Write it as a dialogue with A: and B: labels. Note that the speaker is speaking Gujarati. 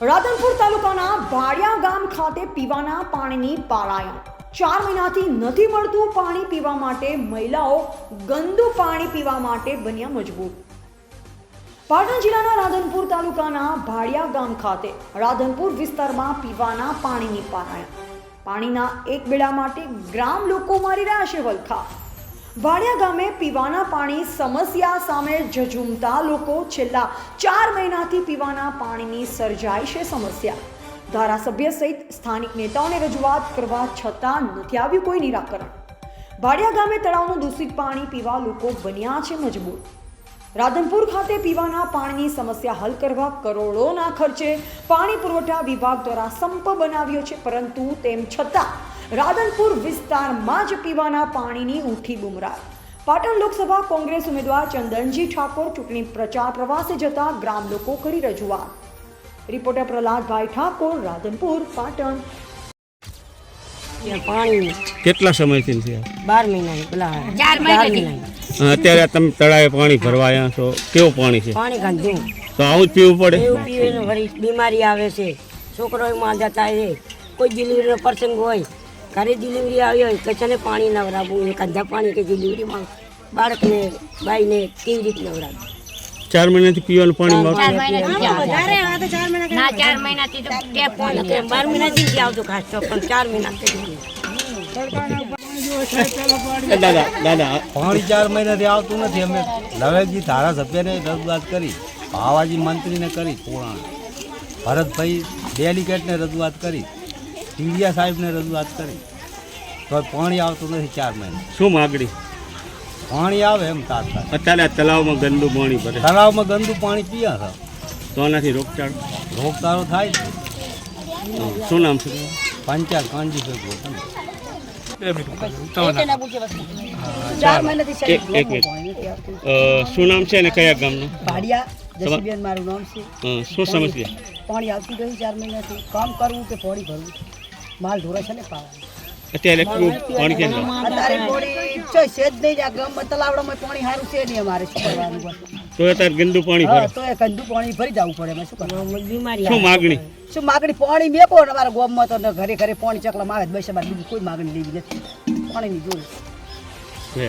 A: રાધનપુર તાલુકાના ભાડિયા ગામ ખાતે પીવાના પાણીની પારાયણ. ચાર મહિનાથી નથી મળતું પાણી પીવા માટે મહિલાઓ ગંદુ પાણી પીવા માટે બન્યા મજબૂર. પાટણ જિલ્લાના રાધનપુર તાલુકાના ભાડિયા ગામ ખાતે રાધનપુર વિસ્તારમાં પીવાના પાણીની પારાયણ. પાણીના એક બેડા માટે ગ્રામ લોકો મારી રહ્યા છે વલખા. વાડિયા ગામે પીવાના પાણી સમસ્યા સામે ઝઝૂમતા લોકો છેલ્લા ચાર મહિનાથી પીવાના પાણીની સર્જાય છે સમસ્યા. ધારાસભ્ય સહિત સ્થાનિક નેતાઓને રજૂઆત કરવા છતાં નથી આવ્યું કોઈ નિરાકરણ. વાડિયા ગામે તળાવનું દૂષિત પાણી પીવા લોકો બન્યા છે મજબૂર. રાધનપુર ખાતે પીવાના પાણીની સમસ્યા હલ કરવા કરોડોના ખર્ચે પાણી પુરવઠા વિભાગ દ્વારા સંપ બનાવ્યો છે, પરંતુ તેમ છતાં રાધનપુર વિસ્તારમાં જ પીવાના પાણીની ઊંઠી બુમરાહ. પાટણ લોકસભા કોંગ્રેસ ઉમેદવાર ચંદનજી ઠાકોર ચૂંટણી પ્રચાર પ્રવાસે જતા ગ્રામ લોકો કરી રજૂઆત. રિપોર્ટર પ્રહલાદભાઈ ઠાકોર રાધનપુર પાટણ.
B: પાણી
C: કેટલા સમયથી છે
B: બાર મહિના પેલા
D: ચાર મહિનાથી.
C: અત્યારે તમે તળાવે પાણી ભરવા આવ્યા છો. કેવું પાણી છે?
B: પાણી ગંદુ
C: તો આવું જ પીવું પડે?
B: એવું પીવે બીમારી આવે છે. છોકરોમાં જતા છે કોઈ ડિલિવરીનો પ્રસંગ હોય ઘરે ડિલિવરી આવી હોય તો છે ને પાણી નવરાવું એ ગંદા પાણી કે ડિલિવરીમાં બાળકને બાઈને કેવી રીતે નવરાવું?
C: ચાર મહિનાથી પીવાનું પાણી દાદા દાદા
E: પાણી ચાર મહિનાથી આવતું નથી. અમે નવેજી ધારાસભ્યને રજૂઆત કરી ભાવાજી મંત્રીને કરી પુરાણ. ભરતભાઈ ડેલિકેટને રજૂઆત કરી. ટીડિયા સાહેબને રજૂઆત કરી. તો પાણી આવતું નથી ચાર મહિના.
C: શું માગણી?
E: પાણી આવે એમ તાતા
C: અત્યારે આ તળાવમાં ગંદુ પાણી ભરે.
E: તળાવમાં ગંદુ પાણી પીયા છે.
C: તો આનાથી રોગચાળો?
E: રોગચાળો થાય છે.
C: શું નામ છે?
E: પંચાયત કાંજી
C: શું નામ છે અને કયા ગામનું?
F: ભાડિયા મારું નામ છે.
C: શું સમસ્યા?
F: પાણી આવતું નથી ચાર મહિનાથી. કામ કરવું કે પાણી ભરવું? માલ ધોરા છે ને પાવા.
C: અત્યારે પાણી કેમ
F: અત્યારે પાણી છે જ નહીં આ ગામ તલાવડામાં પાણી સારું છે નહીં અમારે શું કરવાનું
C: તો અત્યારે ગંદુ પાણી ભરે.
F: તો એ ગંદુ પાણી ભરી જવું પડે એમાં શું કરવાનું?
B: બીમારી
C: શું માગણી?
F: શું માગણી? પાણી મેકો ને અમારા ગામમાં તો ઘરે ઘરે પાણી ચકલામાં આવે બસ અમારે બીજી કોઈ માગણી લેવી નથી. પાણીની જોઈએ
C: છે